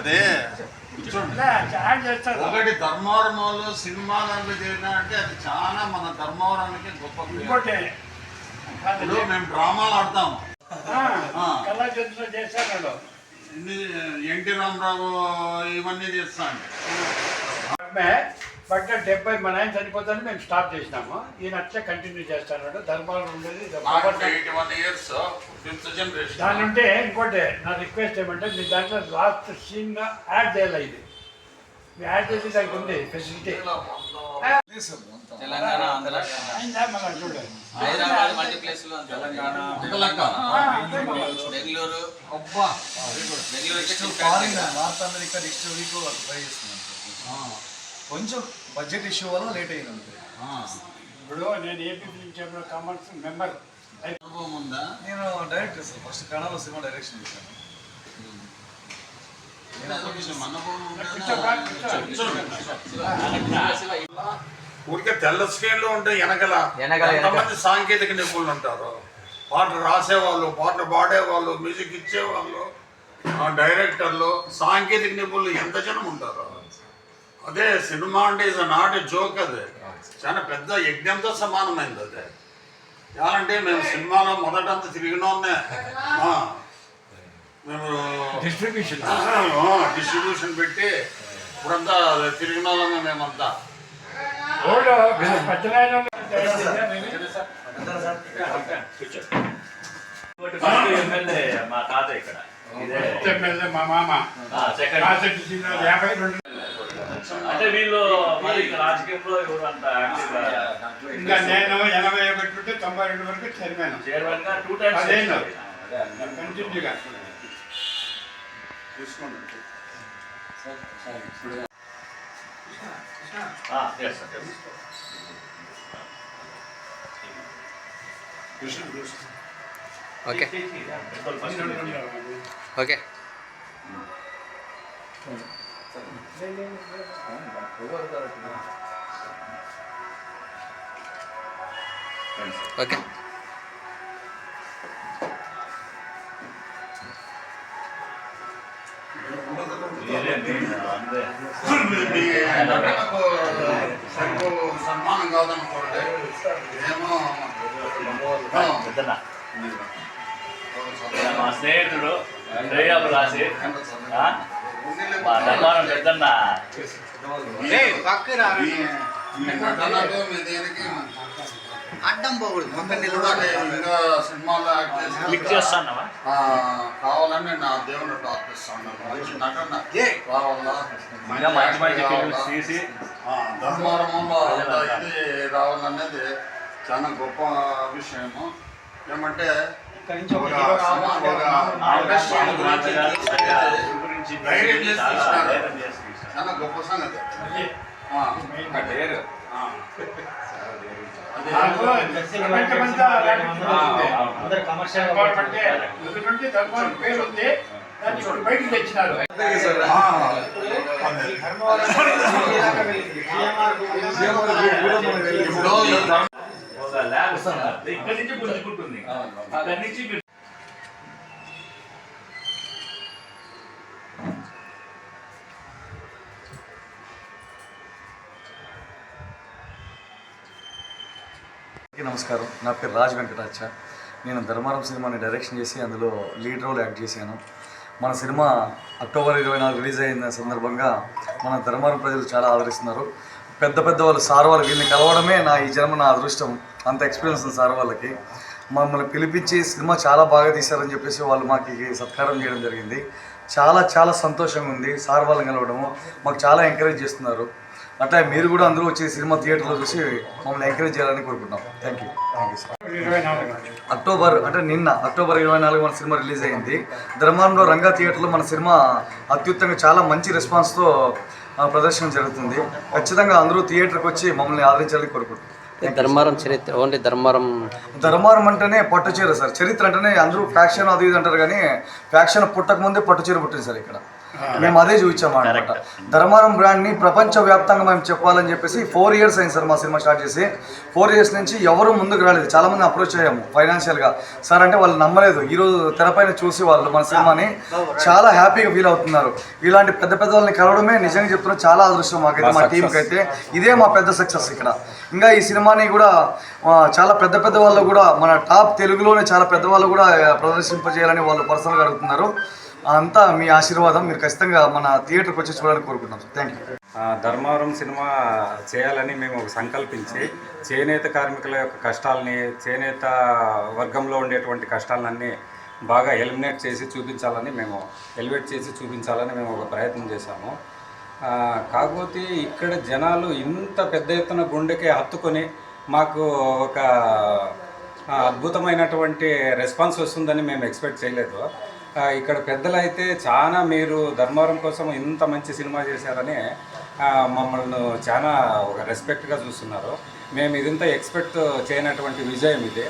అదే. ఒకటి ధర్మవరంలో సినిమా దాంట్లో చేరినా అంటే అది చాలా మన ధర్మవరానికి గొప్ప. ఇంకోటి ఇప్పుడు మేము డ్రామాలు ఆడతాము. ఎన్టీ రామారావు ఇవన్నీ చేస్తాను బట్ డెబ్బై మన ఆయన చనిపోతాను మేము స్టాప్ చేసినాము. ఈయన అట్లే కంటిన్యూ చేస్తాడు. ధర్మాలు ఉండేది దాని ఉంటే ఇంకోటి నా రిక్వెస్ట్ ఏమంటే మీ దాంట్లో లాస్ట్ సీన్ యాడ్ చేయాలి ఇది మీ యాడ్ చేసి దానికి ఉంది ఫెసిలిటీ తెలంగాణ బెంగళూరు అబ్బా. బెంగళూరు కొంచెం బడ్జెట్ ఇష్యూ వల్ల లేట్ అయింది అంతే ఇప్పుడు నేను ఏపీ చేంబర్ కామర్స్ మెంబర్ అనుభవం ఉందా? నేను director sir first Kannada cinema direction చేశాను. ఊరికే తెల్ల స్క్రీన్లో ఉంటే వెనకల ఎంతమంది సాంకేతిక నిపుణులు ఉంటారు? పాటలు రాసేవాళ్ళు పాటలు పాడేవాళ్ళు మ్యూజిక్ ఇచ్చేవాళ్ళు ఆ డైరెక్టర్లు సాంకేతిక నిపుణులు ఎంత జనం ఉంటారు? అదే సినిమా అంటే ఇస్ నాట్ జోక్ అది. చాలా పెద్ద యజ్ఞంతో సమానమైంది అదే. ఏమంటే మేము సినిమాలో మొదటంతా తిరిగినోన్నే మేము డిస్ట్రిబ్యూషన్ డిస్ట్రిబ్యూషన్ పెట్టి ఇప్పుడంతా తిరిగిన వాళ్ళమే మేమంతా మా తాత ఇక్కడ. ఇదే. ఎమ్మెల్యే మా మామ. యాభై రెండు అంటే వీళ్ళు మరి రాజకీయంలో ఎవరు అంత ఇంకా నేను ఎనభై ఒకటి నుండి తొంభై రెండు వరకు చదివాను చైర్మన్గా టూ టైమ్స్. కంటిన్యూగా ఓకే ఓకే ఓకే. సన్మానం కాదనుకోండి ఏమో మా స్నేహితుడు రేయాబు రాసి ఆ? మా ధర్మారం పెద్దన్న. అడ్డం పోకూడదు సినిమాలో యాక్ట్ కావాలని నా దేవుని ప్రార్థిస్తాను మంచి నటన. కావాలా? ఇంకా మంచి మంచి ఫిల్మ్స్ తీసి. ఆ, ధర్మారంలో అంత ఇది రావాలనేది చాలా గొప్ప విషయము. ఏమంటే ధైర్యం చేసి చాలా గొప్ప సంగతి పేరు. ఉంది దాన్ని ఇప్పుడు బయటికి తెచ్చినారు. ల్యాబ్ ఉంది. ఇక్కడి నుంచి గుంజుకుంటుంది. అక్కడి నుంచి మీరు అందరికీ నమస్కారం. నా పేరు రాజ్ వెంకటాచ. నేను ధర్మారం సినిమాని డైరెక్షన్ చేసి అందులో లీడ్ రోల్ యాక్ట్ చేశాను. మన సినిమా అక్టోబర్ ఇరవై నాలుగు రిలీజ్ అయిన సందర్భంగా మన ధర్మారం ప్రజలు చాలా ఆదరిస్తున్నారు. పెద్ద పెద్ద వాళ్ళు సార్ వాళ్ళు వీళ్ళని కలవడమే నా ఈ జన్మ నా అదృష్టం. అంత ఎక్స్పీరియన్స్ ఉంది సార్ వాళ్ళకి. మమ్మల్ని పిలిపించి సినిమా చాలా బాగా తీశారని చెప్పేసి వాళ్ళు మాకు సత్కారం చేయడం జరిగింది. చాలా చాలా సంతోషంగా ఉంది సార్ వాళ్ళని కలవడము. మాకు చాలా ఎంకరేజ్ చేస్తున్నారు. అట్లా మీరు కూడా అందరూ వచ్చి సినిమా థియేటర్లో చూసి మమ్మల్ని ఎంకరేజ్ చేయాలని కోరుకుంటున్నాం. Thank you thank you sir October అంటే నిన్న అక్టోబర్ ఇరవై నాలుగు మన సినిమా రిలీజ్ అయింది. ధర్మారంలో రంగా థియేటర్లో మన సినిమా అత్యుత్తంగా చాలా మంచి రెస్పాన్స్తో ప్రదర్శన జరుగుతుంది. ఖచ్చితంగా అందరూ థియేటర్కి వచ్చి మమ్మల్ని ఆదరించాలని కోరుకుంటున్నాం. ధర్మారం చరిత్ర ఓన్లీ ధర్మారం. ధర్మారం అంటేనే పట్టు చీర సార్ చరిత్ర అంటేనే అందరూ ఫ్యాక్షన్ అది ఇది అంటారు కానీ ఫ్యాక్షన్ పుట్టక ముందే పట్టు చీర పుట్టింది సార్ ఇక్కడ. మేము అదే చూపించాము అనమాట ధర్మారం బ్రాండ్ని ప్రపంచ వ్యాప్తంగా మేము చెప్పాలని చెప్పేసి ఫోర్ ఇయర్స్ అయింది సార్ మా సినిమా స్టార్ట్ చేసి. ఫోర్ ఇయర్స్ నుంచి ఎవరు ముందుకు రాలేదు. చాలా మంది అప్రోచ్ అయ్యాము ఫైనాన్షియల్గా. సార్ అంటే వాళ్ళు నమ్మలేదు. ఈరోజు తెరపైన చూసి వాళ్ళు మన సినిమాని చాలా హ్యాపీగా ఫీల్ అవుతున్నారు. ఇలాంటి పెద్ద పెద్ద వాళ్ళని కలవడమే నిజంగా చెప్తున్నాం చాలా అదృష్టం మాకైతే మా టీంకి అయితే ఇదే మా పెద్ద సక్సెస్ ఇక్కడ. ఇంకా ఈ సినిమాని కూడా చాలా పెద్ద పెద్ద వాళ్ళు కూడా మన టాప్ తెలుగులోనే చాలా పెద్ద వాళ్ళు కూడా ప్రదర్శింపజేయాలని వాళ్ళు పర్సనల్గా అడుగుతున్నారు. అంతా మీ ఆశీర్వాదం. మీరు ఖచ్చితంగా మన థియేటర్కి వచ్చి చూడాలని కోరుకుంటున్నాం. థ్యాంక్ యూ ధర్మవరం సినిమా చేయాలని మేము ఒక సంకల్పించి చేనేత కార్మికుల యొక్క కష్టాలని చేనేత వర్గంలో ఉండేటువంటి కష్టాలన్నీ బాగా ఎలిమినేట్ చేసి చూపించాలని మేము ఎలివేట్ చేసి చూపించాలని మేము ఒక ప్రయత్నం చేశాము. కాకపోతే ఇక్కడ జనాలు ఇంత పెద్ద ఎత్తున గుండెకి హత్తుకొని మాకు ఒక అద్భుతమైనటువంటి రెస్పాన్స్ వస్తుందని మేము ఎక్స్పెక్ట్ చేయలేదు. ఇక్కడ పెద్దలైతే చాలా మీరు ధర్మవరం కోసం ఇంత మంచి సినిమా చేశారని మమ్మల్ని చాలా ఒక రెస్పెక్ట్గా చూస్తున్నారు. మేము ఇదంతా ఎక్స్పెక్ట్ చేయనటువంటి విజయం ఇది.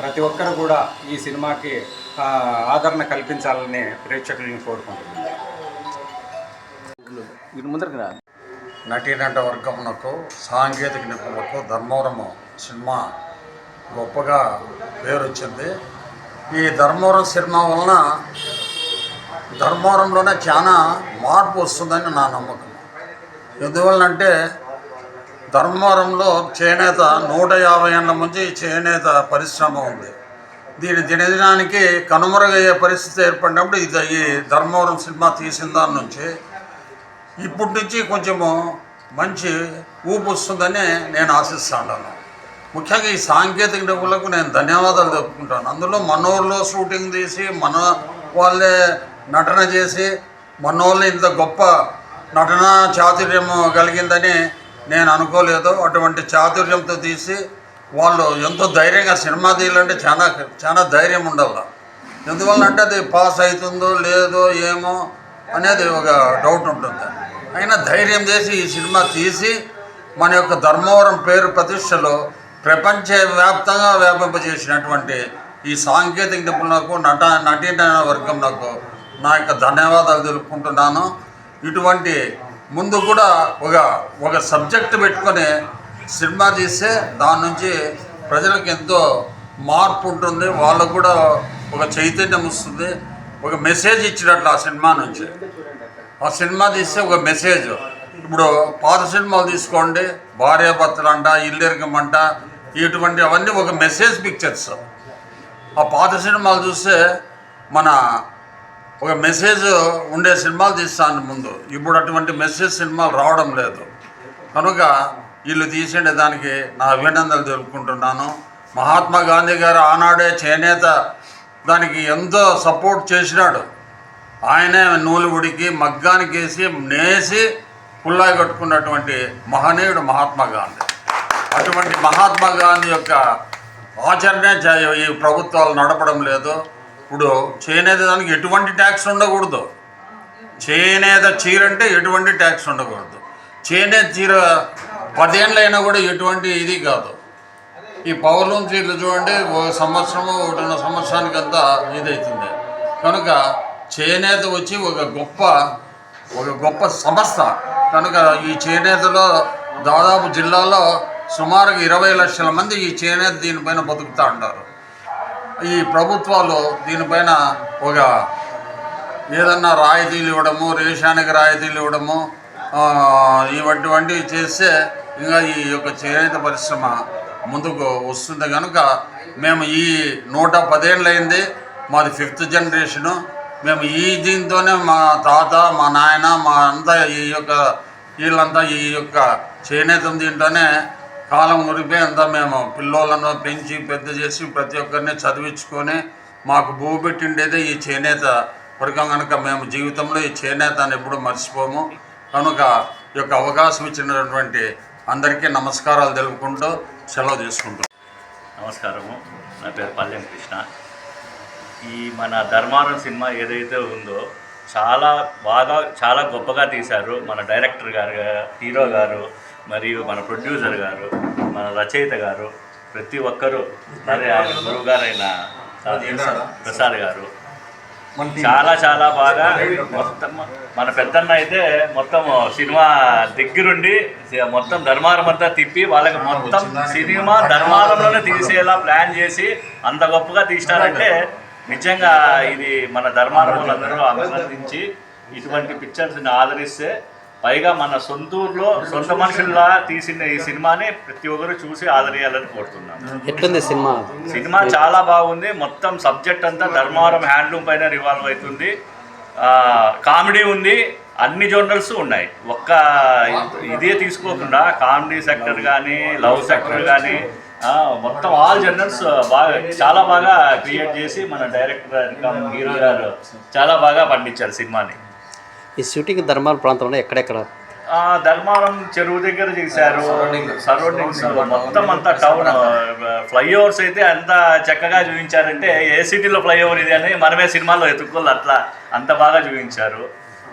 ప్రతి ఒక్కరు కూడా ఈ సినిమాకి ఆదరణ కల్పించాలని ప్రేక్షకులను కోరుకుంటున్నాను నటీనట వర్గమునకు సాంకేతిక నిపుణులకు ధర్మవరము సినిమా గొప్పగా పేరు వచ్చింది ఈ ధర్మవరం సినిమా వలన ధర్మవరంలోనే చాలా మార్పు వస్తుందని నా నమ్మకం. ఎందువలనంటే ధర్మవరంలో చేనేత నూట యాభై ఏళ్ళ నుంచి చేనేత పరిశ్రమ ఉంది. దీని దినదినానికి కనుమరుగయ్యే పరిస్థితి ఏర్పడినప్పుడు ఇది ఈ ధర్మవరం సినిమా తీసిన దాని నుంచి ఇప్పటి నుంచి కొంచెము మంచి ఊపు వస్తుందని నేను ఆశిస్తాను ముఖ్యంగా ఈ సాంకేతిక డబ్బులకు నేను ధన్యవాదాలు చెప్పుకుంటాను అందులో మనోర్లో షూటింగ్ తీసి మన వాళ్ళే నటన చేసి మనోళ్ళని ఇంత గొప్ప నటన చాతుర్యం కలిగిందని నేను అనుకోలేదు. అటువంటి చాతుర్యంతో తీసి వాళ్ళు ఎంతో ధైర్యంగా సినిమా తీయాలంటే చాలా చాలా ధైర్యం ఉండాలి. ఎందువల్ల అంటే అది పాస్ అవుతుందో లేదో ఏమో అనేది ఒక డౌట్ ఉంటుంది. అయినా ధైర్యం చేసి ఈ సినిమా తీసి మన యొక్క ధర్మవరం పేరు ప్రతిష్టలో ప్రపంచవ్యాప్తంగా వ్యాపింపజేసినటువంటి ఈ సాంకేతిక నిపుణులకు నట నటీన వర్గం నాకు నా యొక్క ధన్యవాదాలు తెలుపుకుంటున్నాను. ఇటువంటి ముందు కూడా ఒక ఒక సబ్జెక్ట్ పెట్టుకొని సినిమా తీస్తే దాని నుంచి ప్రజలకు ఎంతో మార్పు ఉంటుంది. వాళ్ళకు కూడా ఒక చైతన్యం వస్తుంది. ఒక మెసేజ్ ఇచ్చినట్లు ఆ సినిమా నుంచి. ఆ సినిమా తీస్తే ఒక మెసేజ్. ఇప్పుడు పాత సినిమాలు తీసుకోండి. భార్యాభర్తలు అంట ఇల్లెరగమంట ఇటువంటి అవన్నీ ఒక మెసేజ్ పిక్చర్స్ ఆ పాత సినిమాలు చూస్తే మన ఒక మెసేజ్ ఉండే సినిమాలు తీస్తాను ముందు. ఇప్పుడు అటువంటి మెసేజ్ సినిమాలు రావడం లేదు. కనుక వీళ్ళు తీసిండే దానికి నా అభినందనలు తెలుపుకుంటున్నాను. మహాత్మా గాంధీ గారు ఆనాడే చేనేత దానికి ఎంతో సపోర్ట్ చేసినాడు. ఆయనే నూలుగుడికి మగ్గానికి వేసి నేసి పుల్లాయి కట్టుకున్నటువంటి మహనీయుడు మహాత్మా గాంధీ. అటువంటి మహాత్మా గాంధీ యొక్క ఆచరణే ఈ ప్రభుత్వాలు నడపడం లేదు. ఇప్పుడు చేనేత దానికి ఎటువంటి ట్యాక్స్ ఉండకూడదు. చేనేత చీర అంటే ఎటువంటి ట్యాక్స్ ఉండకూడదు. చేనేత చీర పదేళ్ళైనా కూడా ఎటువంటి ఇది కాదు. ఈ పౌర్ణం చీరలు చూడండి ఓ సంవత్సరము ఒకటిన్న సంవత్సరానికి అంతా ఇదవుతుంది కనుక చేనేత వచ్చి ఒక గొప్ప ఒక గొప్ప సంస్థ. కనుక ఈ చేనేతలో దాదాపు జిల్లాలో సుమారుగా ఇరవై లక్షల మంది ఈ చేనేత దీనిపైన బతుకుతూ ఉంటారు ఈ ప్రభుత్వాలు దీనిపైన ఒక ఏదన్నా రాయితీలు ఇవ్వడము రేషానికి రాయితీలు ఇవ్వడము ఆ, ఇటువంటివి చేస్తే ఇంకా ఈ యొక్క చేనేత పరిశ్రమ ముందుకు వస్తుంది కనుక మేము ఈ నూట పదేళ్ళైంది మాది ఫిఫ్త్ జనరేషను. మేము ఈ దీంతోనే మా తాత మా నాయన మా అంతా ఈ యొక్క వీళ్ళంతా ఈ యొక్క చేనేతం దీంట్లోనే కాలం మురిపోయి అంతా మేము పిల్లోళ్ళను పెంచి పెద్ద చేసి ప్రతి ఒక్కరిని చదివించుకొని మాకు భూ పెట్టిండేదే ఈ చేనేత. వర్గం కనుక మేము జీవితంలో ఈ చేనేతను ఎప్పుడూ మర్చిపోము. కనుక ఈ యొక్క అవకాశం ఇచ్చినటువంటి అందరికీ నమస్కారాలు తెలుపుకుంటూ సెలవు తీసుకుంటాం నమస్కారము. నా పేరు పల్లెం కృష్ణ. ఈ మన ధర్మారం సినిమా ఏదైతే ఉందో చాలా బాగా చాలా గొప్పగా తీశారు మన డైరెక్టర్ గారు హీరో గారు మరియు మన ప్రొడ్యూసర్ గారు మన రచయిత గారు ప్రతి ఒక్కరూ మరి ఆయన గురువు గారైన ప్రసాద్ గారు. చాలా చాలా బాగా మొత్తం మన పెద్దన్న అయితే మొత్తం సినిమా దగ్గరుండి మొత్తం ధర్మారం అంతా తిప్పి వాళ్ళకి మొత్తం సినిమా ధర్మారంలోనే తీసేలా ప్లాన్ చేసి అంత గొప్పగా తీసినారంటే నిజంగా ఇది మన ధర్మారం వాళ్ళందరూ అభినందించి ఇటువంటి పిక్చర్స్ని ఆదరిస్తే పైగా మన సొంతూరులో సొంత మనుషుల్లా తీసిన ఈ సినిమాని ప్రతి ఒక్కరు చూసి ఆదరియాలని కోరుతున్నాను ఎట్లుంది సినిమా? సినిమా చాలా బాగుంది. మొత్తం సబ్జెక్ట్ అంతా ధర్మవరం హ్యాండ్లూమ్ పైన రివాల్వ్ అవుతుంది. కామెడీ ఉంది. అన్ని జోనర్స్ ఉన్నాయి. ఒక్క ఇదే తీసుకోకుండా కామెడీ సెక్టర్ కానీ లవ్ సెక్టర్ కానీ మొత్తం ఆల్ జనరల్స్ బాగా చాలా బాగా క్రియేట్ చేసి మన డైరెక్టర్ హీరో గారు చాలా బాగా పండించారు సినిమాని. ఈ షూటింగ్ ధర్మాల ప్రాంతంలో ఎక్కడెక్కడ? ఆ, ధర్మారం చెరువు దగ్గర చేశారు. సరౌండింగ్స్ మొత్తం అంతా టౌన్ ఫ్లైఓవర్స్ అయితే అంత చక్కగా చూపించారంటే ఏ సిటీలో ఫ్లైఓవర్ ఇది అని మనమే సినిమాలో ఎత్తుక్కోవాలి అట్లా అంత బాగా చూపించారు.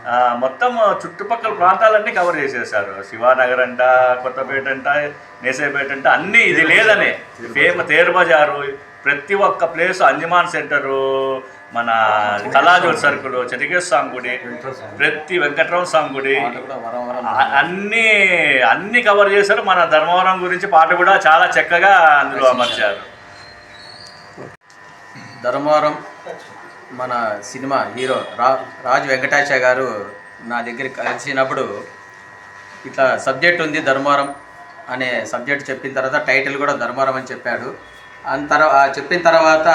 ఆ, మొత్తం చుట్టుపక్కల ప్రాంతాలన్నీ కవర్ చేసేసారు. శివానగర్ అంట కొత్తపేట అంట నేసేపేట అంట అన్నీ ఇది లేదనే. ఫేమ తేరు బజారు ప్రతి ఒక్క ప్లేస్ అంజమాన్ సెంటరు మన కళాజోర్ సరుకులు చతికేశ్వర స్వామి గుడి ప్రతి వెంకటరావు స్వామి గుడి అన్ని అన్ని కవర్ చేశారు. మన ధర్మవరం గురించి పాట కూడా చాలా చక్కగా అందులో అమర్చారు. ధర్మవరం మన సినిమా హీరో రా రాజు వెంకటాచ గారు నా దగ్గర కలిసినప్పుడు ఇట్లా సబ్జెక్ట్ ఉంది ధర్మవరం అనే సబ్జెక్ట్ చెప్పిన తర్వాత టైటిల్ కూడా ధర్మవరం అని చెప్పాడు. అంత చెప్పిన తర్వాత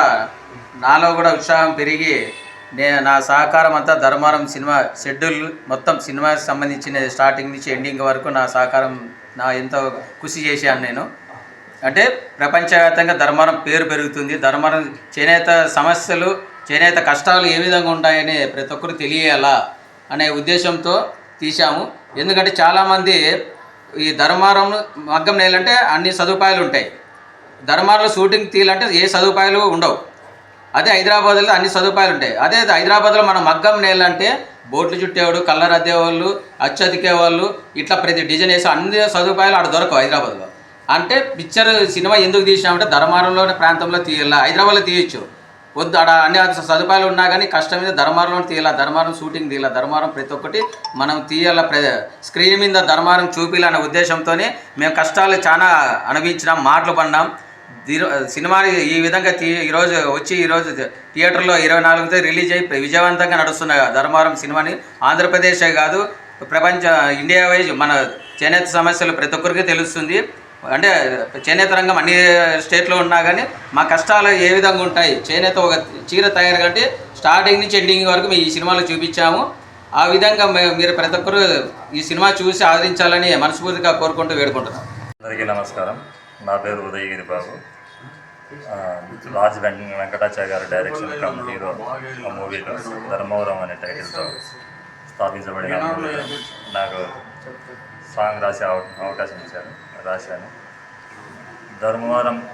నాలో కూడా ఉత్సాహం పెరిగి నేను నా సహకారం అంతా ధర్మారం సినిమా షెడ్యూల్ మొత్తం సినిమాకి సంబంధించిన స్టార్టింగ్ నుంచి ఎండింగ్ వరకు నా సహకారం నా ఎంతో కృషి చేశాను నేను. అంటే ప్రపంచవ్యాప్తంగా ధర్మారం పేరు పెరుగుతుంది. ధర్మారం చేనేత సమస్యలు చేనేత కష్టాలు ఏ విధంగా ఉంటాయని ప్రతి ఒక్కరు తెలియాలా అనే ఉద్దేశంతో తీశాము. ఎందుకంటే చాలామంది ఈ ధర్మారం మగ్గం నేలంటే అన్ని సదుపాయాలు ఉంటాయి. ధర్మాల్లో షూటింగ్ తీయాలంటే ఏ సదుపాయాలు ఉండవు. అదే హైదరాబాద్లో అన్ని సదుపాయాలు ఉంటాయి. అదే హైదరాబాద్లో మన మగ్గం నేలంటే బోట్లు చుట్టేవాడు కలర్ అద్దేవాళ్ళు అచ్చు వాళ్ళు ఇట్లా ప్రతి డిజైన్ వేసి అన్ని సదుపాయాలు అక్కడ దొరకవు హైదరాబాద్లో. అంటే పిక్చర్ సినిమా ఎందుకు తీసినామంటే ధర్మారంలో ప్రాంతంలో తీయాల హైదరాబాద్లో తీయచ్చు. వద్దు ఆడ అన్ని సదుపాయాలు ఉన్నా కానీ కష్టం మీద ధర్మారంలో తీయాల ధర్మారం షూటింగ్ తీయాల ధర్మారం ప్రతి ఒక్కటి మనం తీయాల ప్ర స్క్రీన్ మీద ధర్మారం చూపించాలనే ఉద్దేశంతోనే మేము కష్టాలు చాలా అనుభవించినాం మాటలు పడినాం. దిరో సినిమా ఈ విధంగా తీ ఈరోజు వచ్చి ఈరోజు థియేటర్లో ఇరవై నాలుగుతో రిలీజ్ అయి విజయవంతంగా నడుస్తున్న ధర్మవరం సినిమాని ఆంధ్రప్రదేశే కాదు ప్రపంచ ఇండియా వైజ్ మన చేనేత సమస్యలు ప్రతి ఒక్కరికి తెలుస్తుంది. అంటే చేనేత రంగం అన్ని స్టేట్లో ఉన్నా కానీ మా కష్టాలు ఏ విధంగా ఉంటాయి? చేనేత ఒక చీర తయారు కంటే స్టార్టింగ్ నుంచి ఎండింగ్ వరకు మేము ఈ సినిమాలో చూపించాము. ఆ విధంగా మీరు ప్రతి ఒక్కరు ఈ సినిమా చూసి ఆదరించాలని మనస్ఫూర్తిగా కోరుకుంటూ వేడుకుంటున్నాం. అందరికీ నమస్కారం. నా పేరు ఉదయగిరి బాబు. ఆ, రాజ్ వెంక Venkatacharya garu direction come hero ఆ మూవీలో ధర్మవరం అనే టైటిల్తో స్థాపించబడిన నాకు సాంగ్ రాసే అవకాశం ఇచ్చారు రాశాను. ధర్మవరం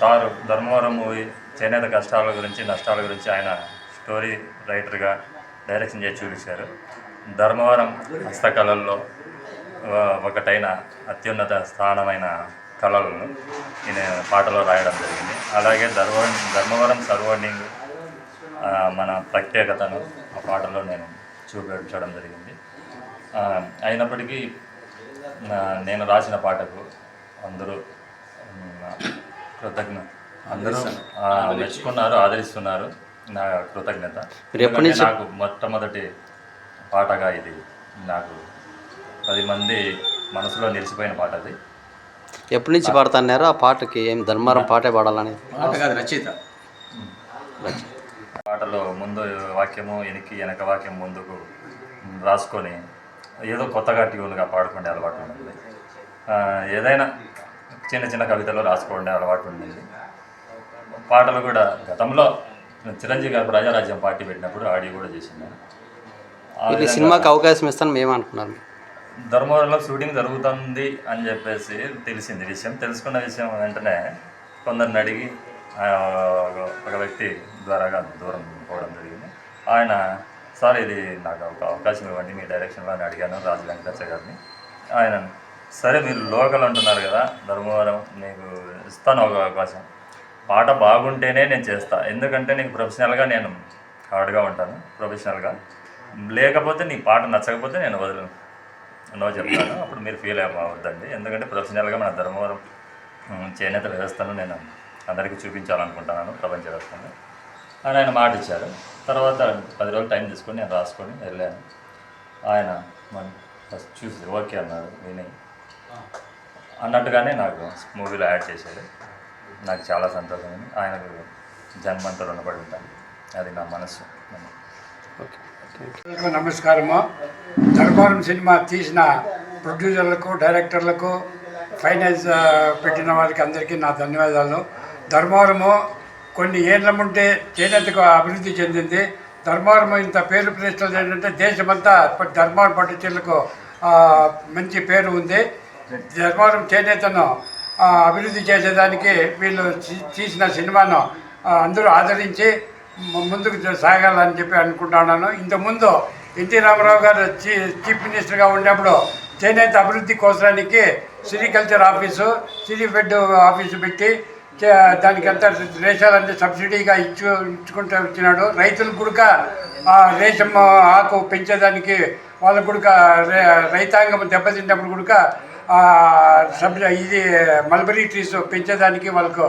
సారు ధర్మవరం మూవీ చేనేత కష్టాల గురించి నష్టాల గురించి ఆయన స్టోరీ రైటర్గా డైరెక్షన్ చేసి చూపించారు. ధర్మవరం హస్తకళల్లో ఒకటైన అత్యున్నత స్థానమైన కళలను నేను పాటలో రాయడం జరిగింది. అలాగే ధర్మ ధర్మవరం సర్వోర్డింగ్ మన ప్రత్యేకతను ఆ పాటలో నేను చూపించడం జరిగింది. అయినప్పటికీ నేను రాసిన పాటకు అందరూ కృతజ్ఞ అందరూ మెచ్చుకున్నారు ఆదరిస్తున్నారు. నా కృతజ్ఞత. నాకు మొట్టమొదటి పాటగా ఇది. నాకు పది మంది మనసులో నిలిచిపోయిన పాట అది. ఎప్పటి నుంచి పాడుతున్నారు? ఆ పాటకి ఏం ధర్మారం పాటే పాడాలని పాట కాదు రచయిత. పాటలో ముందు వాక్యము వెనక్కి వెనక వాక్యం ముందుకు రాసుకొని ఏదో కొత్తగా ట్యూన్గా పాడుకునే అలవాటు ఉంటుంది ఆ, ఏదైనా చిన్న చిన్న కవితలు రాసుకునే అలవాటు ఉండింది పాటలు కూడా గతంలో చిరంజీవి గారు ప్రజారాజ్యం పార్టీ పెట్టినప్పుడు ఆడియో కూడా చేసింది. సినిమాకి అవకాశం ఇస్తాను మేము అనుకున్నాను ధర్మవరంలో షూటింగ్ జరుగుతుంది అని చెప్పేసి తెలిసింది. విషయం తెలుసుకున్న విషయం వెంటనే కొందరిని అడిగి ఒక వ్యక్తి ద్వారాగా దూరం పోవడం జరిగింది. ఆయన సార్ ఇది నాకు ఒక అవకాశం ఇవ్వండి మీ డైరెక్షన్లో అని అడిగాను రాజు వెంకటాచ గారిని. ఆయన సరే మీరు లోకల్ అంటున్నారు కదా ధర్మవరం నీకు ఇస్తాను ఒక అవకాశం. పాట బాగుంటేనే నేను చేస్తా. ఎందుకంటే నీకు ప్రొఫెషనల్గా నేను హార్డ్గా ఉంటాను ప్రొఫెషనల్గా. లేకపోతే నీ పాట నచ్చకపోతే నేను వదిలి నో చెప్తాను. అప్పుడు మీరు ఫీల్ అవ్వద్దండి ఎందుకంటే ప్రొఫెషనల్గా మన ధర్మవరం చేనేత వ్యవస్థను నేను అందరికీ చూపించాలనుకుంటున్నాను ప్రపంచ వ్యవస్థను అని ఆయన మాట ఇచ్చారు. తర్వాత పది రోజులు టైం తీసుకొని నేను రాసుకొని వెళ్ళాను. ఆయన మన ఫస్ట్ చూసి ఓకే అన్నారు విని. అన్నట్టుగానే నాకు మూవీలో యాడ్ చేశాడు. నాకు చాలా సంతోషం ఆయనకు జన్మంతా రుణపడి ఉంటాను. అది నా మనసు ఓకే. నమస్కారము. ధర్మవరం సినిమా తీసిన ప్రొడ్యూసర్లకు డైరెక్టర్లకు ఫైనాన్స్ పెట్టిన వాళ్ళకి అందరికీ నా ధన్యవాదాలు. ధర్మవరము కొన్ని ఏళ్ళ ముంటే చేనేతకు అభివృద్ధి చెందింది. ధర్మవరం ఇంత పేరు ప్రతిష్టలు ఏంటంటే దేశమంతా ప- ధర్మవరం పట్టుచీలకు మంచి పేరు ఉంది. ధర్మవరం చేనేతను అభివృద్ధి చేసేదానికి వీళ్ళు తీసిన సినిమాను అందరూ ఆదరించి ముందుకు సాగాలని చెప్పి అనుకుంటున్నాను. ఇంతకుముందు ఎన్టీ రామారావు గారు చీ చీఫ్ మినిస్టర్గా ఉన్నప్పుడు చేనేత అభివృద్ధి కోసానికి సిరికల్చర్ ఆఫీసు సిరిఫెడ్ ఆఫీసు పెట్టి దానికంతా దానికి అంతా రేషాలన్నీ సబ్సిడీగా ఇచ్చు ఇచ్చుకుంటూ వచ్చినాడు. రైతులు కూడా రేషం ఆకు పెంచేదానికి వాళ్ళ కూడా రైతాంగం దెబ్బతిన్నప్పుడు కూడా సబ్ ఇది మల్బరీ ట్రీస్ పెంచేదానికి వాళ్ళకు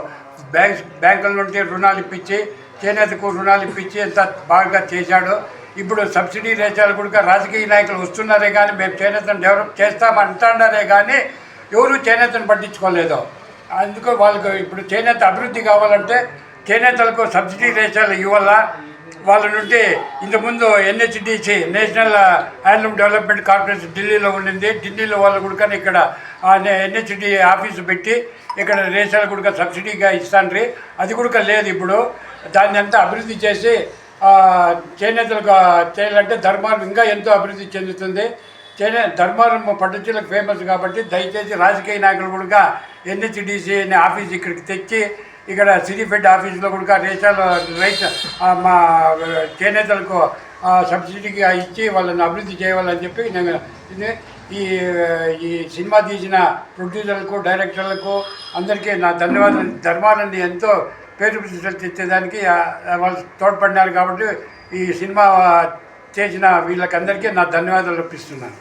బ్యాంక్ బ్యాంకుల నుండి రుణాలు ఇప్పించి చేనేతకు రుణాలు ఇప్పించి ఎంత బాగా చేశాడు. ఇప్పుడు సబ్సిడీ రేచాలు కూడా రాజకీయ నాయకులు వస్తున్నారే కానీ మేము చేనేతను డెవలప్ చేస్తామంటున్నారే కానీ ఎవరు చేనేతను పట్టించుకోలేదు. అందుకు వాళ్ళకు ఇప్పుడు చేనేత అభివృద్ధి కావాలంటే చేనేతలకు సబ్సిడీ రేచాలు ఇవ్వాలా? వాళ్ళ నుండి ఇంతకుముందు NHDC national handloom development corporation ఢిల్లీలో ఉండింది. ఢిల్లీలో వాళ్ళు కూడా ఇక్కడ ఎన్హెచ్డి ఆఫీసు పెట్టి ఇక్కడ రేషన్ కూడా సబ్సిడీగా ఇస్తాండ్రి. అది కూడా లేదు ఇప్పుడు. దాన్ని అంతా అభివృద్ధి చేసి చేనేతలకు చేయాలంటే ధర్మారం ఇంకా ఎంతో అభివృద్ధి చెందుతుంది. చేనే ధర్మారం పట్టుచీలకు ఫేమస్ కాబట్టి దయచేసి రాజకీయ నాయకులు కూడా ఎన్హెచ్డిసి అనే ఆఫీస్ ఇక్కడికి తెచ్చి ఇక్కడ సిరిఫెడ్ ఆఫీసులో కూడా రేషాలు రైతు మా చేనేతలకు సబ్సిడీగా ఇచ్చి వాళ్ళని అభివృద్ధి చేయాలని చెప్పి నేను ఇది- ఈ ఈ సినిమా తీసిన ప్రొడ్యూసర్లకు డైరెక్టర్లకు అందరికీ నా ధన్యవాదాలు. ధర్మాలని ఎంతో పేరు తెచ్చేదానికి వాళ్ళు తోడ్పడినారు కాబట్టి ఈ సినిమా చేసిన వీళ్ళకందరికీ నా ధన్యవాదాలు అర్పిస్తున్నాను.